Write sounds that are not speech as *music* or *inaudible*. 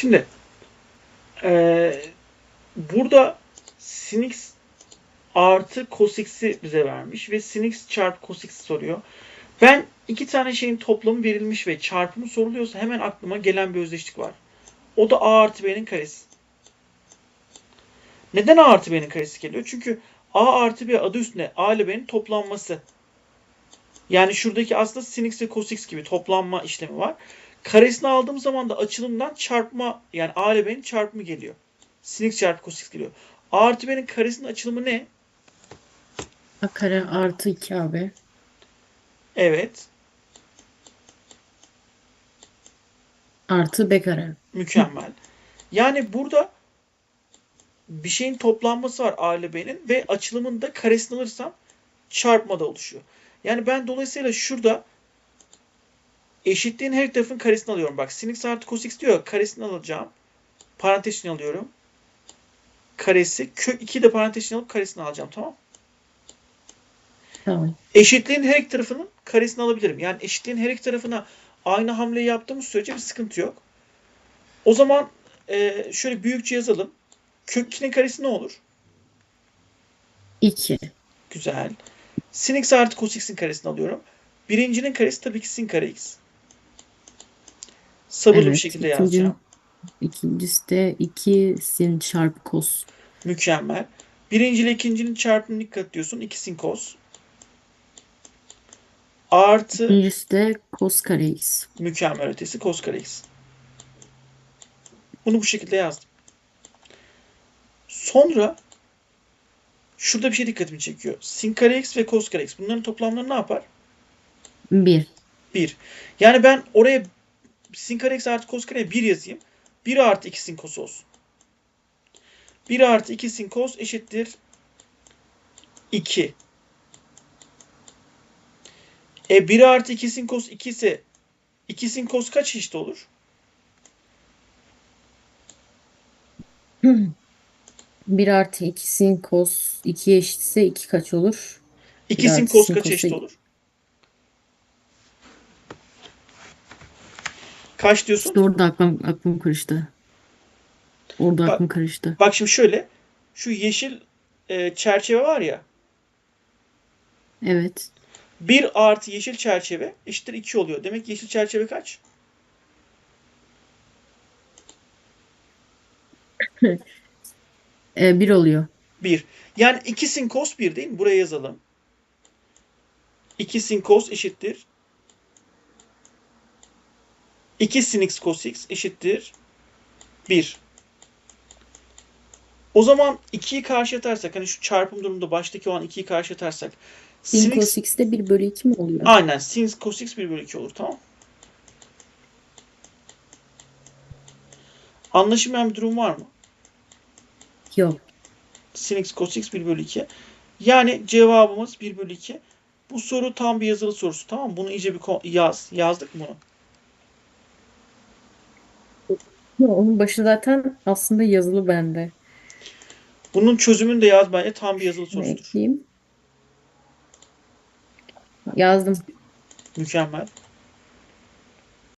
Şimdi eee, burada sin x artı cos bize vermiş ve sin x çarpı cos soruyor. Ben iki tane şeyin toplamı verilmiş ve çarpımı soruluyorsa hemen aklıma gelen bir özdeşlik var. O da a artı b'nin karesi. Neden a artı b'nin karesi geliyor? Çünkü a artı b adı üstünde a ile b'nin toplanması. Yani şuradaki aslında sin x ve cos gibi toplanma işlemi var. Karesini aldığım zaman da açılımdan çarpma yani a ile b'nin çarpımı geliyor. Sin x çarpı x geliyor. a artı b'nin karesinin açılımı ne? A kare artı 2 AB. Evet. Artı B kare. Mükemmel. Yani burada bir şeyin toplanması var A ile B'nin ve açılımın da karesini alırsam çarpma da oluşuyor. Yani ben dolayısıyla şurada eşitliğin her tarafın karesini alıyorum. Bak sin x artı cos x diyor karesini alacağım. Parantez içine alıyorum. Karesi kök 2 de parantez içine alıp karesini alacağım tamam Tamam. Eşitliğin her iki tarafının karesini alabilirim. Yani eşitliğin her iki tarafına aynı hamleyi yaptığımız sürece bir sıkıntı yok. O zaman e, şöyle büyükçe yazalım. Kök 2'nin karesi ne olur? 2. Güzel. Sin x artı cos x'in karesini alıyorum. Birincinin karesi tabii ki sin kare x. Sabırlı bir Evet, şekilde ikinci- yazacağım. İkincisi de 2 sin çarpı cos. Mükemmel. Birinci ile ikincinin çarpımını dikkat diyorsun. 2 sin cos. Artı İkincisi de cos kare x. mükemmel ötesi cos kare x. Bunu bu şekilde yazdım. Sonra şurada bir şey dikkatimi çekiyor. Sin kare x ve cos kare x. Bunların toplamları ne yapar? 1. 1. Yani ben oraya sin kare x artı cos kare 1 yazayım. 1 artı 2 sin cos olsun. 1 artı 2 sin cos eşittir 2. E 1 artı 2 sin cos 2 ise 2 sin cos kaç eşit olur? *clears throat* 1 artı 2 sin cos 2 eşitse 2 kaç olur? 2 Bir sin sin kaç eşit olur? Kaç diyorsun? İşte orada aklım, aklım karıştı. Orada Bak- aklım karıştı. Bak şimdi şöyle. Şu yeşil e, çerçeve var ya. Evet. 1 artı yeşil çerçeve eşittir 2 oluyor. Demek yeşil çerçeve kaç? E, 1 oluyor. 1. Yani 2 sin cos 1 değil mi? Buraya yazalım. 2 sin cos eşittir. 2 sin x cos x eşittir 1. O zaman 2'yi karşı atarsak hani şu çarpım durumunda baştaki olan 2'yi karşı atarsak Sin cos x de 1 bölü 2 mi oluyor? aynen sin cos x 1 bölü 2 olur tamam. Anlaşılmayan bir durum var mı? Yok. sin x cos x 1 bölü 2. Yani cevabımız 1 bölü 2. Bu soru tam bir yazılı sorusu tamam mı? Bunu iyice bir yaz. Yazdık mı bunu? Onun başı zaten aslında yazılı bende. Bunun çözümünü de yaz bence tam bir yazılı Şunu sorusudur. ekleyeyim. Yazdım. Mükemmel.